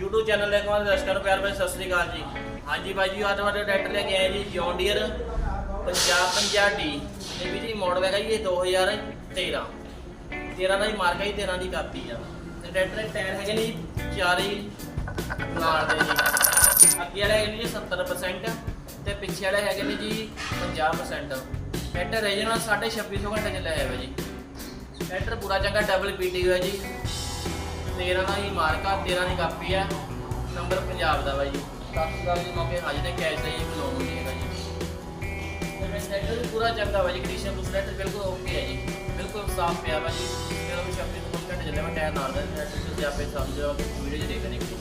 YouTube channel ਦੇ ਕੋਲ ਦਰਸ਼ਕਾਂ ਨੂੰ ਪਿਆਰ ਭਰੀ ਸਤਿ ਸ੍ਰੀ ਅਕਾਲ ਜੀ। ਹਾਂਜੀ ਬਾਈ ਜੀ ਅੱਜ ਤੁਹਾਡੇ ਟਰੈਕਟਰ ਲੈ ਕੇ ਆਏ ਜੀ ਜੌਨ ਡੀਅਰ 5050D ਇਹ ਵੀ ਜੀ ਮਾਡਲ ਹੈਗਾ ਜੀ ਇਹ 2013 13 ਦਾ ਹੀ ਮਾਰਕਾ ਜੀ 13 ਦੀ ਕਾਪੀ ਆ। ਤੇ ਟਰੈਕਟਰ ਦੇ ਟਾਇਰ ਹੈਗੇ ਨੇ ਜੀ, ਚਾਰੇ ਨਾਲ ਦੇ ਜੀ। ਅੱਗੇ ਵਾਲੇ ਹੈਗੇ ਨੇ ਜੀ 70% ਤੇ ਪਿੱਛੇ ਵਾਲੇ ਹੈਗੇ ਨੇ ਜੀ 50% ਟਰੈਕਟਰ ਰੀਜਨਲ 2650 ਘੰਟੇ ਚੱਲਿਆ ਹੈ ਜੀ। ਟਰੈਕਟਰ ਪੂਰਾ ਚੰਗਾ ਡਬਲ ਪੀਟੀ ਹੋਇਆ ਜੀ। 13 ਦਾ ਹੀ ਮਾਰਕਾ 13 ਦੀ ਕਾਪੀ ਆ ਨੰਬਰ ਪੰਜਾਬ ਦਾ ਵਾ ਜੀ। 10 ਦਾ ਮੌਕੇ ਹਾਜ਼ਰ ਤੇ ਕੈਸ਼ ਦਾ ਜੀ ਲੋਨ ਨਹੀਂ ਹੈਗਾ ਜੀ। ਤੇ ਮੈਂ ਟਰੈਕਟਰ ਪੂਰਾ ਚੰਗਾ ਵਾ ਜੀ ਕੰਡੀਸ਼ਨ ਕੁਛ ਟਰੈਕਟਰ ਬਿਲਕੁਲ ਓਕੇ ਹੈ ਜੀ। ਬਿਲਕੁਲ ਸਾਫ਼ ਪਿਆ ਵਾ ਜੀ। ਜਿਹੜਾ ਵੀ ਸ਼ਾਪਿੰਗ ਤੋਂ ਘੰਟੇ ਚੱਲਿਆ ਮੈਂ ਟਾਇਰ ਨਾਲ ਦਾ ਤੁਸੀਂ ਆਪੇ ਸਮਝੋ ਵੀਡੀਓ 'ਚ ਦੇਖਣੇ ਕਿ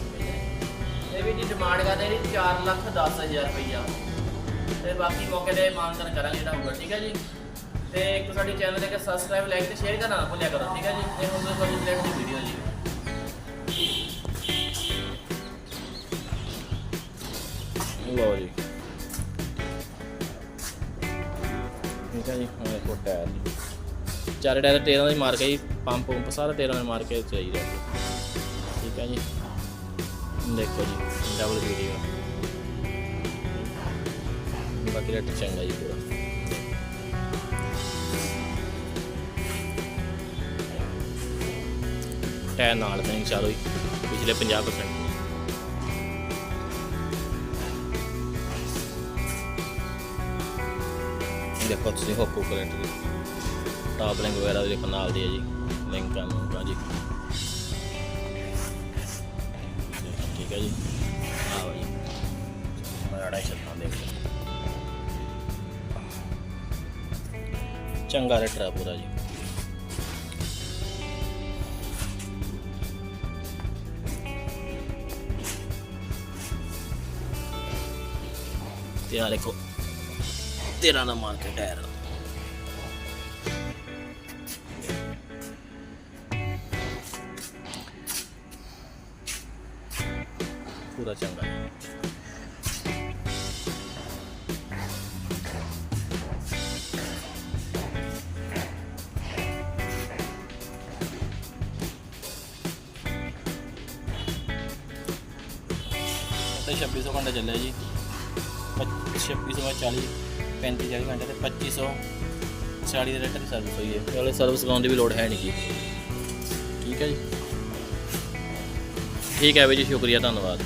ਇਹ ਵੀ ਜੀ ਡਿਮਾਂਡ ਕਰਦੇ ਜੀ 4 ਲੱਖ 10 ਹਜ਼ਾਰ ਰੁਪਈਆ। ਤੇ ਬਾਕੀ ਮੌਕੇ ਤੇ ਮਾਨਤਨ ਕਰਾਂਗੇ ਜਿਹੜਾ ਹੋਊਗਾ, ਠੀਕ ਹੈ ਜੀ। ਤੇ ਇੱਕ ਸਾਡੀ ਚੈਨਲ ਦੇ ਕੇ ਸਬਸਕ੍ਰਾਈਬ ਲਾਈਕ ਤੇ ਸ਼ੇਅਰ ਕਰਨਾ ਨਾ ਭੁੱਲਿਆ ਕਰੋ, ਠੀਕ ਹੈ ਜੀ। ਤੇ ਹੁਣ ਤੁਹਾਡੀ ਪਲੇਟ ਦੀ ਵੀਡੀਓ ਜੀ ਲਓ ਜੀ ਠੀਕ ਹੈ ਜੀ, ਹੁਣ ਦੇਖੋ ਟਾਇਰ ਜੀ ਚਾਰੇ ਟਾਇਰ 13 ਦੀ ਮਾਰ ਕੇ ਜੀ, ਪੰਪ ਪੰਪ ਸਾਰਾ 13 ਦੀ ਮਾਰ ਕੇ ਚਾਹੀਦਾ ਠੀਕ ਹੈ ਜੀ। ਦੇਖੋ ਜੀ ਡਬਲ ਵੀਡੀਓ ਬਾਕੀ ਰੇਟ ਚੰਗਾ ਜੀ ਪੂਰਾ। ਟਾਇਰ ਨਾਲ ਫਿਨਿੰਗ ਚਾਲੂ ਹੀ ਪਿਛਲੇ 50% ਦੇਖੋ ਤੁਸੀਂ ਹੋਕੋ ਕਰੰਟ ਦੀ ਟਾਪ ਲਿੰਕ ਵਗੈਰਾ ਵੀ ਦੇਖੋ, ਨਾਲ ਦੀ ਹੈ ਜੀ। ਲਿੰਕਾਂ ਨੂੰ ਜੀ। ਠੀਕ ਹੈ ਜੀ। ਆਓ ਜੀ ਬੜਾ ਚੱਲਦਾ ਦੇਖ ਚੰਗਾ ਰੇਟਰ ਪੂਰਾ ਜੀ। ਤੇ ਆ ਦੇਖੋ 13 ਦਾ ਮਾਰਕੀਟ ਟਾਇਰ ਪੂਰਾ ਚੰਗਾ। ਹੈ ਤੇ 2600 ਘੰਟਾ ਚੱਲਿਆ ਜੀ। 2640 35 40 ਘੰਟੇ ਤੇ 2500 40 ਦੇ ਰੇਟ ਦੀ ਸਰਵਿਸ ਹੋਈ ਹੈ। ਨਾਲੇ ਸਰਵਿਸ ਕਰਾਉਣ ਦੀ ਵੀ ਲੋੜ ਹੈ ਨਹੀਂ ਜੀ। ਠੀਕ ਹੈ ਜੀ। ਠੀਕ ਹੈ ਵੀ ਜੀ ਸ਼ੁਕਰੀਆ ਧੰਨਵਾਦ।